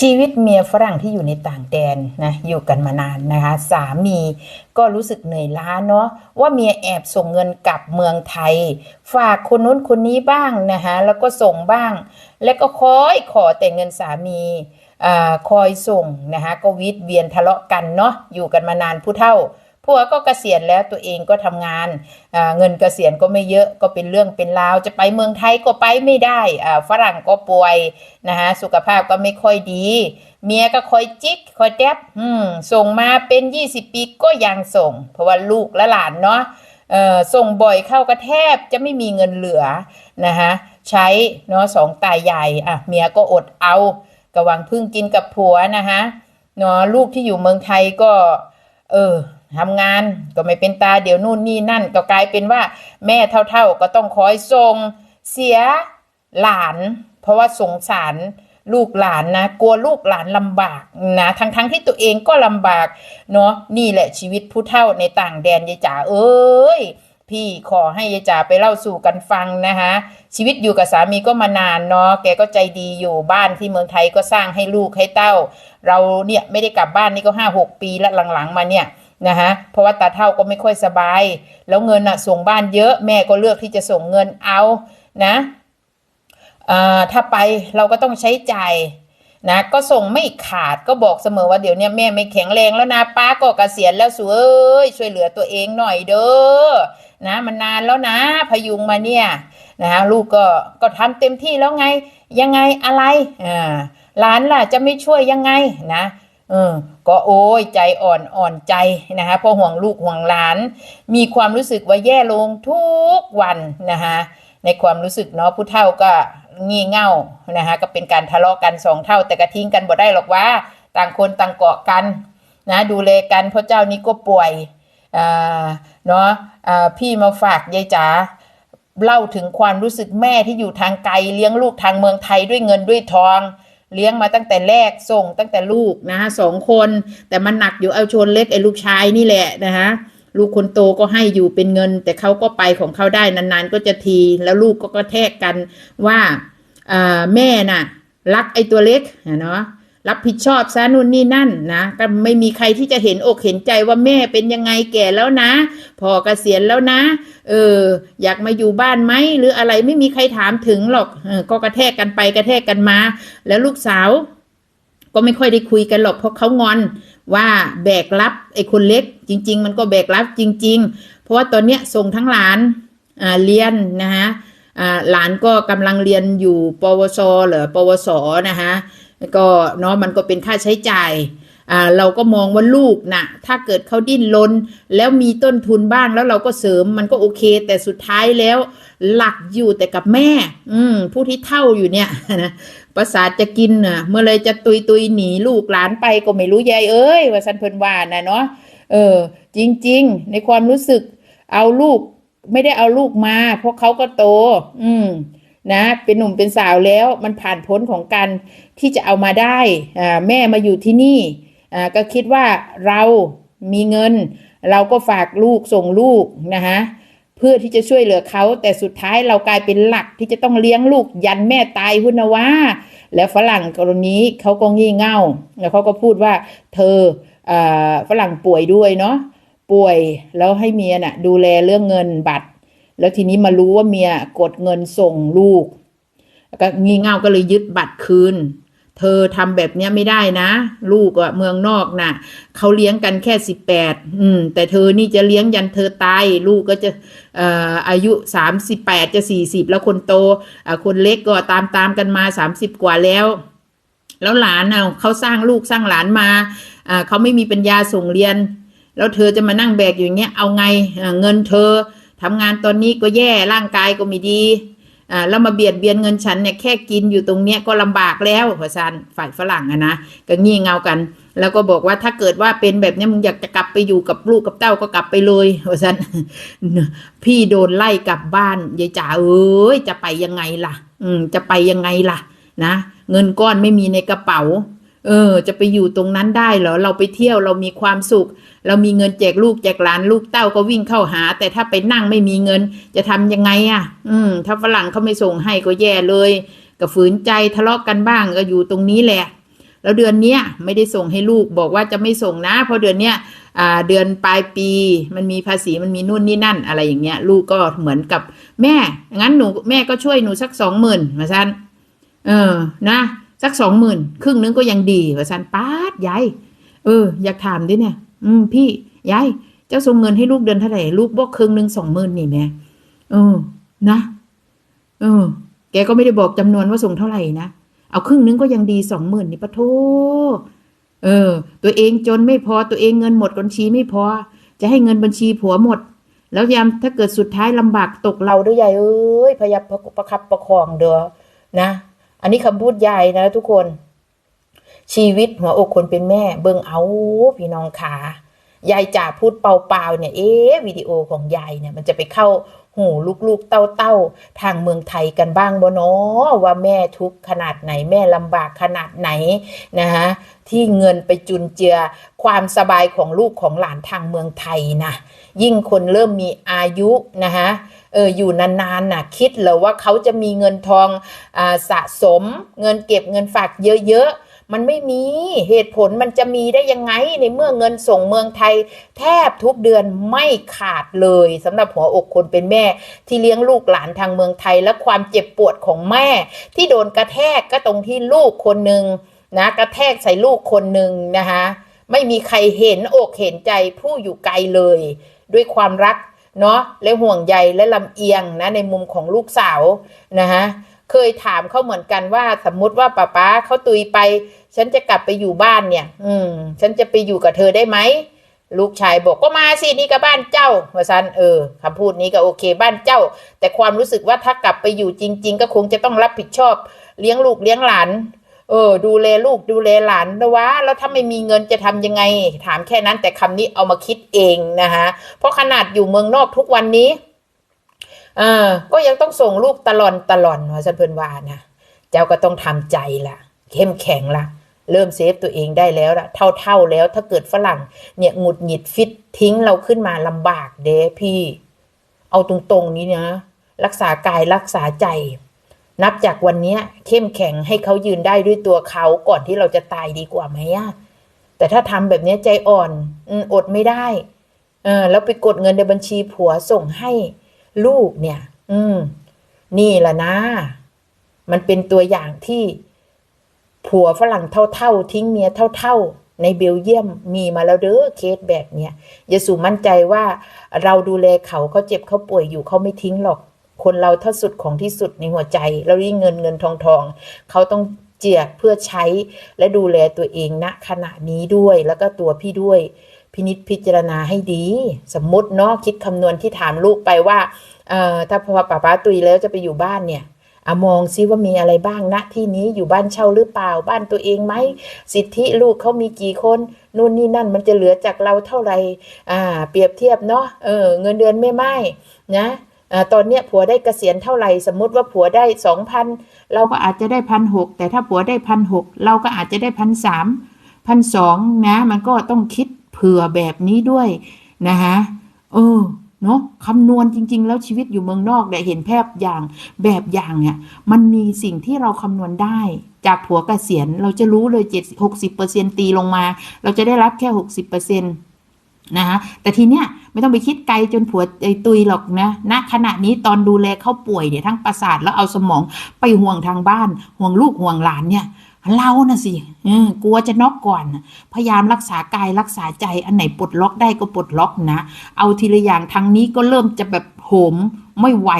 ชีวิตเมียฝรั่งที่อยู่ในต่างแดนนะอยู่กันมานานนะคะ สามีก็รู้สึกเหนื่อยล้าเนาะว่าเมียแอบส่งเงินกลับเมืองไทย ฝากคนนู้นคนนี้บ้างนะคะแล้วก็ส่งบ้าง แล้วก็คอยขอแต่เงินสามีอาคอยส่งนะคะก็วิดเวียนทะเลาะกันเนาะอยู่กันมานานผู้เท่า ผัวก็เกษียณแล้วตัวเองก็ทำงานเงินเกษียณก็ไม่เยอะก็เป็นเรื่องเป็นราว จะไปเมืองไทยก็ไปไม่ได้อ่าฝรั่งก็ป่วยนะคะสุขภาพก็ไม่ค่อยดี เมียก็คอยจิกคอยแจ๊บส่งมาเป็น 20 ปีก็ยังส่ง เพราะว่าลูกและหลานเนาะส่งบ่อยเข้าก็แทบจะไม่มีเงินเหลือนะคะใช้เนาะสองตายใหญ่อะเมียก็อดเอากระวังพึ่งกินกับผัวนะคะเนาะลูกที่อยู่เมืองไทยก็ เออ ทำงานก็ไม่เป็นตาเดี๋ยวนู่นนี่นั่น ก็กลายเป็นว่า แม่เท่าๆก็ต้องคอยส่งเสียหลาน เพราะว่าสงสารลูกหลานนะกลัวลูกหลานลำบากนะทั้งๆทที่ตัวเองก็ลำบากเนาะนี่แหละชีวิตผู้เฒ่าในต่างแดนยายจ๋าเอ้ยพี่ขอให้ยายจ๋าไปเล่าสู่กันฟังนะคะชีวิตอยู่กับสามีก็มานานเนาะแกก็ใจดีอยู่บ้านที่เมืองไทยก็สร้างให้ลูกให้เต้า เราเนี่ยไม่ได้กลับบ้านนี่ก็ห้าหกปีแล้วหลังๆมาเนี่ย นะคะเพราะว่าตาเท่าก็ไม่ค่อยสบาย แล้วเงินอะส่งบ้านเยอะแม่ก็เลือกที่จะส่งเงินเอานะถ้าไปเราก็ต้องใช้จ่ายนะก็ส่งไม่ขาดก็บอกเสมอว่าเดี๋ยวนี้แม่ไม่แข็งแรงแล้วนะป้าก็เกษียณแล้วสวยเอ้ยช่วยเหลือตัวเองหน่อยเด้อนะมันนานแล้วนะพยุงมาเนี่ยนะลูกก็ก็ทำเต็มที่แล้วไงยังไงอะไรอ่าหลานล่ะจะไม่ช่วยยังไงนะ เออก็โอ้ยใจอ่อนอ่อนใจนะคะเพราะห่วงลูกห่วงหลาน มีความรู้สึกว่าแย่ลงทุกวันนะคะในความรู้สึกเนาะผู้เฒ่าก็งี่เง่านะคะก็เป็นการทะเลาะกันสองเท่า แต่ก็ทิ้งกันบ่ได้หรอกว่า ต่างคนต่างเกาะกันนะดูแลกันเพราะเจ้านี้ก็ป่วยอ่าเนาะอ่าพี่มาฝากยายจ๋าเล่าถึงความรู้สึกแม่ที่อยู่ทางไกลเลี้ยงลูกทางเมืองไทยด้วยเงินด้วยทอง เลี้ยงมาตั้งแต่แรกส่งตั้งแต่ลูกนะสองคน แต่มันหนักอยู่เอาชนเล็กไอ้ลูกชายนี่แหละนะฮะลูกคนโตก็ให้อยู่เป็นเงิน แต่เขาก็ไปของเขาได้นานๆ ก็จะทีแล้วลูกก็กระแทกกันว่าอ่าแม่น่ะ รักไอ้ตัวเล็กเนาะ รับผิดชอบซะนู่นนี่นั่นนะก็ไม่มีใครที่จะเห็นอกเห็นใจว่าแม่เป็นยังไงแก่แล้วนะพอเกษียณแล้วนะ เออ อยากมาอยู่บ้านไหมหรืออะไรไม่มีใครถามถึงหรอกออก็กระแทกกันไปกระแทกกันมา แล้วลูกสาว ก็ไม่ค่อยได้คุยกันหรอกเพราะเขางอนว่าแบกรับไอ้คนเล็ก จริง ๆ มันก็แบกรับจริง ๆ เพราะว่าตอนเนี้ยส่งทั้งหลานเรียนนะฮะหลานก็กำลังเรียนอยู่ปวส หรือปวส นะฮะ ก็เนาะมันก็เป็นค่าใช้จ่ายอ่าเราก็มองว่าลูกนะ่ะ ถ้าเกิดเขาดิ้นรนแล้วมีต้นทุนบ้างแล้วเราก็เสริมมันก็โอเค แต่สุดท้ายแล้ว หลักอยู่แต่กับแม่ อืมผู้ที่เท่าอยู่เนี่ยนะประสาทจะกินน่ะ เมื่อไรจะตุยตุยหนีลูกหลานไปก็ไม่รู้ยายเอ้ยว่าสันเพิ่นว่านะเนาะเออ จริง ๆ ในความรู้สึกเอาลูก ไม่ได้เอาลูกมาเพราะเขาก็โต อืม นะเป็นหนุ่มเป็นสาวแล้วมันผ่านพ้นของการที่จะเอามาได้แม่มาอยู่ที่นี่ก็คิดว่าเรามีเงิน เราก็ฝากลูกส่งลูกนะคะเพื่อที่จะช่วยเหลือเขาแต่สุดท้ายเรากลายเป็นหลักที่จะต้องเลี้ยงลูกยันแม่ตายหุ่นนะว่า แล้วฝรั่งกรณีเขาก็งี่เง่าแล้วเขาก็พูดว่าเธออฝรั่งป่วยด้วยเนาะป่วยแล้วให้เมียน่ะดูแลเรื่องเงินบัตร แล้วทีนี้มารู้ว่าเมียกดเงินส่งลูกก็งี่เง่าก็เลยยึดบัตรคืน เธอทำแบบเนี้ยไม่ได้นะ ลูกอะเมืองนอกน่ะเขาเลี้ยงกันแค่สิบแปดอืม แต่เธอนี่จะเลี้ยงยันเธอตายลูกก็จะเอ่ออายุสามสิบแปดจะสี่สิบแล้วคนโตอ่าคนเล็กก็ตามตามกันมาสามสิบกว่าแล้ว แล้วหลานน่ะเขาสร้างลูกสร้างหลานมาอ่าเขาไม่มีปัญญาส่งเรียน แล้วเธอจะมานั่งแบกอยู่อย่างเงี้ยเอาไงเงินเธอ ทำงานตอนนี้ก็แย่ร่างกายก็ไม่ดีอ่าแล้วมาเบียดเบียนเงินฉันเนี่ยแค่กินอยู่ตรงเนี้ยก็ลำบากแล้วพอซันฝ่ายฝรั่งอะนะก็งี่เงากัน แล้วก็บอกว่าถ้าเกิดว่าเป็นแบบนี้มึงอยากจะกลับไปอยู่กับลูกกับเต้าก็กลับไปเลยพอซันพี่โดนไล่กลับบ้านยายจ๋าเอ้ยจะไปยังไงล่ะ อืมจะไปยังไงล่ะ นะเงินก้อนไม่มีในกระเป๋า เออ จะไปอยู่ตรงนั้นได้เหรอ เราไปเที่ยวเรามีความสุข เรามีเงินแจกลูกแจกหลานลูกเต้าก็วิ่งเข้าหา แต่ถ้าไปนั่งไม่มีเงินจะทำยังไงอะ อืม ถ้าฝรั่งเขาไม่ส่งให้ก็แย่เลยก็ฝืนใจทะเลาะกันบ้างก็อยู่ตรงนี้แหละ แล้วเดือนเนี้ยไม่ได้ส่งให้ลูกบอกว่าจะไม่ส่งนะ เพราะเดือนเนี้ยอ่าเดือนปลายปีมันมีภาษีมันมีนู่นนี่นั่นอะไรอย่างเงี้ย ลูกก็เหมือนกับแม่งั้นหนูแม่ก็ช่วยหนูสักสองหมื่นมาซันเออนะ สักสองหมื่นครึ่งนึงก็ยังดีว่าซันป้าดยายเออ อยากถามดิเนี่ย อืม พี่ยายเจ้าส่งเงินให้ลูกเดือนเท่าไหร่ลูกบอกครึ่งหนึ่งสองหมื่นนี่แม่เออ นะเออ แกก็ไม่ได้บอกจำนวนว่าส่งเท่าไหร่นะเอาครึ่งนึงก็ยังดีสองหมื่นนี่ปะโทเออ ตัวเองจนไม่พอตัวเองเงินหมดบัญชีไม่พอ จะให้เงินบัญชีผัวหมด แล้วยามถ้าเกิดสุดท้ายลำบากตกเราด้วยยายเอ้ยพยายามประประคับประคองเด้อนะ อันนี้คำพูดยายนะทุกคน ชีวิตหัวอกคนเป็นแม่ เบิ่งเอาพี่น้องขายายจ่าพูดเปล่าๆเนี่ยเอ๊วิดีโอของยายเนี่ย มันจะไปเข้าหูลูกๆเต้าๆทางเมืองไทยกันบ้างบ่เนาะว่าแม่ทุกข์ขนาดไหนแม่ลำบากขนาดไหนนะคะที่เงินไปจุนเจือความสบายของลูกของหลานทางเมืองไทยนะยิ่งคนเริ่มมีอายุนะคะ เอออยู่นานๆน่ะคิดเหรอว่าเขาจะมีเงินทองอสะสม เงินเก็บเงินฝากเยอะๆ มันไม่มีเหตุผลมันจะมีได้ยังไงในเมื่อเงินส่งเมืองไทย แทบทุกเดือนไม่ขาดเลยสำหรับหัวอกคนเป็นแม่ ที่เลี้ยงลูกหลานทางเมืองไทยและความเจ็บปวดของแม่ ที่โดนกระแทกก็ตรงที่ลูกคนหนึ่งนะกระแทกใส่ลูกคนหนึ่งนะคะไม่มีใครเห็นอกเห็นใจผู้อยู่ไกลเลย ด้วยความรัก เนาะและห่วงใยและลำเอียงนะในมุมของลูกสาวนะคะเคยถามเขาเหมือนกันว่าสมมุติว่าป้าป๊าเขาตุยไป ฉันจะกลับไปอยู่บ้านเนี่ย อืม ฉันจะไปอยู่กับเธอได้ไหมลูกชายบอกก็มาสินี่ก็บ้านเจ้าว่าซันเออคำพูดนี้ก็โอเคบ้านเจ้า แต่ความรู้สึกว่าถ้ากลับไปอยู่จริง ๆ ก็คงจะต้องรับผิดชอบ เลี้ยงลูกเลี้ยงหลาน เออ ดูแลลูกดูแลหลานนะวะแล้วถ้าไม่มีเงินจะทำยังไง ถามแค่นั้นแต่คำนี้เอามาคิดเองนะคะเพราะขนาดอยู่เมืองนอกทุกวันนี้เออก็ยังต้องส่งลูกตลอนตลอนว่าซันเพิ่นว่านะเจ้าก็ต้องทำใจละเข้มแข็งละเริ่มเซฟตัวเองได้แล้วล่ะเท่าๆแล้ว ถ้าเกิดฝรั่ง เนี่ยหงุดหงิดฟิตทิ้งเราขึ้นมาลำบากเด้พี่ เอาตรงๆนี้นะรักษากายรักษาใจ นับจากวันเนี้ยเข้มแข็งให้เขายืนได้ด้วยตัวเขาก่อนที่เราจะตายดีกว่าไหมอะแต่ถ้าทำแบบเนี้ยใจอ่อนอดไม่ได้เออแล้วไปกดเงินในบัญชีผัวส่งให้ลูกเนี่ย อืม นี่แหละนะ มันเป็นตัวอย่างที่ผัวฝรั่งเท่าๆทิ้งเมียเท่าๆ ในเบลเยียมมีมาแล้วเด้อเคสแบบเนี้ยยาสูมั่นใจว่าเราดูแลเขาเขาเจ็บเขาป่วยอยู่เขาไม่ทิ้งหรอก คนเราถ้าสุดของที่สุดในหัวใจแล้วยิ่งเงินเงินทองทอง เขาต้องเจียกเพื่อใช้และดูแลตัวเองณขณะนี้ด้วยแล้วก็ตัวพี่ด้วย พินิจพิจารณาให้ดี สมมติเนาะคิดคำนวณที่ถามลูกไปว่าเอ่อถ้าพอป้าป้าตุยแล้วจะไปอยู่บ้านเนี่ยอมองซิว่ามีอะไรบ้างณที่นี้อยู่บ้านเช่าหรือเปล่าบ้านตัวเองไหมสิทธิลูกเขามีกี่คนนู่นนี่นั่นมันจะเหลือจากเราเท่าไหร่อ่า เปรียบเทียบเนาะเออเงินเดือนไม่ไม่นะ ตอนเนี้ยผัวได้เกษียณเท่าไหร่สมมุติว่าผัวได้สองพันเราก็อาจจะได้พันหกแต่ถ้าผัวได้พันหกเราก็อาจจะได้พันสามพันสองนะมันก็ต้องคิดเผื่อแบบนี้ด้วยนะคะเออเนาะคำนวณจริง ๆ แล้วชีวิตอยู่เมืองนอกเนี่เห็นแพบอย่างแบบอย่างเนี่ยมันมีสิ่งที่เราคำนวณได้ จากผัวเกษียณเราจะรู้เลยเจ็ดหกสิบเปอร์เซ็นตีลงมา เราจะได้รับแค่หกสิบเปอร์เซ็นต์ นะคะแต่ทีเนี้ยไม่ต้องไปคิดไกลจนผัวไอ้ตุยหรอกนะณขณะนี้ตอนดูแลเขาป่วยเนี่ยทั้งประสาทแล้วเอาสมองไปห่วงทางบ้าน ห่วงลูกห่วงหลานเนี่ยเราน่ะสิเออกลัวจะน็อกก่อน พยายามรักษากายรักษาใจอันไหนปลดล็อกได้ก็ปลดล็อกนะ เอาทีละอย่างทางนี้ก็เริ่มจะแบบโหมไม่ไหว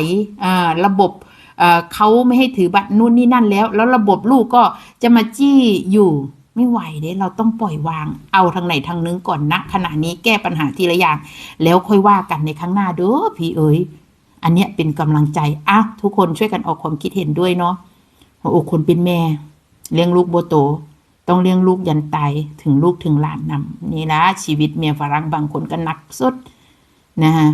อ่าระบบอ่อเขาไม่ให้ถือบัตรนู่นนี่นั่นแล้ว แล้วระบบลูกก็จะมาจี้อยู่ ไม่ไหวเด้เราต้องปล่อยวาง เอาทางไหนทางนึงก่อนนะขณะนี้แก้ปัญหาทีละอย่าง แล้วค่อยว่ากันในครั้งหน้าเด้อพี่เอ๋ยอันเนี้ยเป็นกำลังใจอะทุกคนช่วยกันออกความคิดเห็นด้วยเนาะหัวอกคนเป็นแม่ เลี้ยงลูกโบโต ต้องเลี้ยงลูกยันตายถึงลูกถึงหลานนำนี่นะชีวิตเมียฝรั่งบางคนก็หนักสุดนะฮะ